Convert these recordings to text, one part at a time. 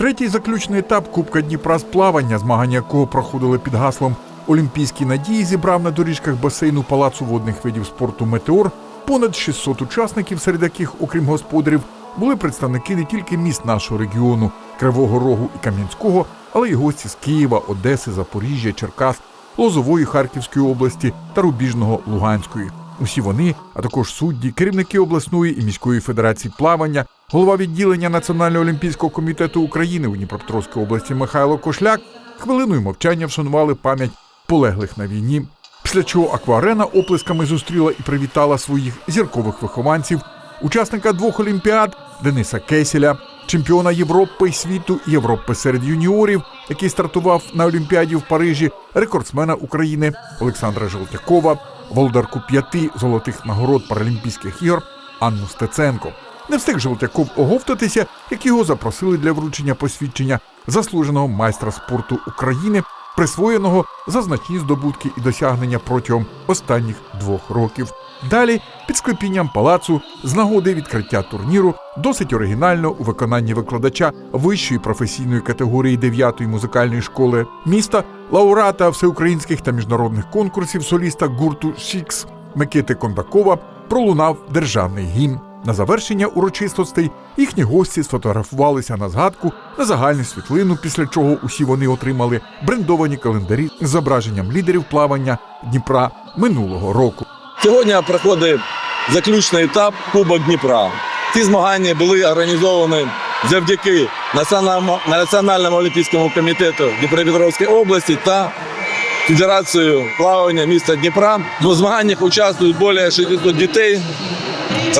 Третій заключний етап Кубка Дніпра з плавання, змагання якого проходили під гаслом Олімпійські надії, зібрав на доріжках басейну Палацу водних видів спорту Метеор понад 600 учасників, серед яких, окрім господарів, були представники не тільки міст нашого регіону Кривого Рогу і Кам'янського, але й гості з Києва, Одеси, Запоріжжя, Черкас, Лозової Харківської області та Рубіжного Луганської. Усі вони, а також судді, керівники обласної і міської федерації плавання, голова відділення Національного олімпійського комітету України у Дніпропетровській області Михайло Кошляк, хвилиною мовчання вшанували пам'ять полеглих на війні. Після чого акварена оплесками зустріла і привітала своїх зіркових вихованців, учасника двох олімпіад Дениса Кесіля, чемпіона Європи і світу Європи серед юніорів, який стартував на Олімпіаді в Парижі, рекордсмена України Олександра Желтякова, володарку п'яти золотих нагород Паралімпійських ігор Анну Стеценко. Не встиг Желтяков оговтатися, як його запросили для вручення посвідчення заслуженого майстра спорту України, присвоєного за значні здобутки і досягнення протягом останніх двох років. Далі, під склепінням палацу, з нагоди відкриття турніру, досить оригінально у виконанні викладача вищої професійної категорії 9-ї музикальної школи міста, лауреата всеукраїнських та міжнародних конкурсів соліста гурту Шікс Микити Кондакова пролунав державний гімн. На завершення урочистостей їхні гості сфотографувалися на згадку на загальну світлину, після чого усі вони отримали брендовані календарі з зображенням лідерів плавання Дніпра минулого року. Сьогодні проходить заключний етап Кубок Дніпра. Ці змагання були організовані завдяки Національному, олімпійському комітету Дніпропетровської області та Федерацію плавання міста Дніпра. У змаганнях участвують більше 600 дітей.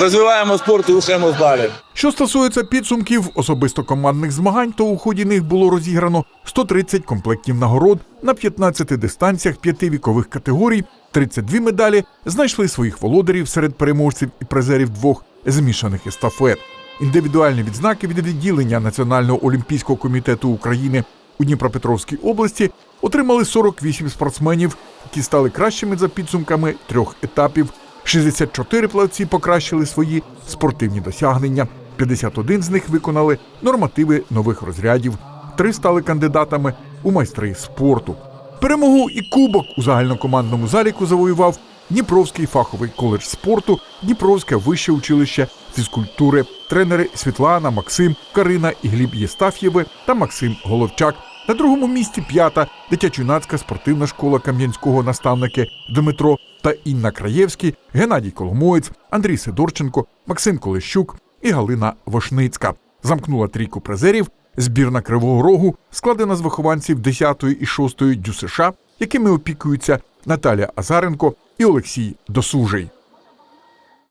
Розвиваємо спорт і рухаємось далі. Що стосується підсумків особисто командних змагань, то у ході них було розіграно 130 комплектів нагород на 15 дистанціях п'яти вікових категорій. 32 медалі знайшли своїх володарів серед переможців і призерів двох змішаних естафет. Індивідуальні відзнаки від відділення Національного олімпійського комітету України у Дніпропетровській області отримали 48 спортсменів, які стали кращими за підсумками трьох етапів. 64 плавці покращили свої спортивні досягнення. 51 з них виконали нормативи нових розрядів. Три стали кандидатами у майстри спорту. Перемогу і кубок у загальнокомандному заліку завоював Дніпровський фаховий коледж спорту, Дніпровське вище училище фізкультури, тренери Світлана, Максим, Карина і Гліб Єстаф'єви та Максим Головчак. На другому місці п'ята дитячо-юнацька спортивна школа Кам'янського наставники Дмитро та Інна Краєвський, Геннадій Коломоєць, Андрій Сидорченко, Максим Колещук і Галина Вошницька. Замкнула трійку призерів збірна Кривого Рогу, складена з вихованців 10-ї і 6-ї ДЮСШ, якими опікуються Наталя Азаренко і Олексій Досужий.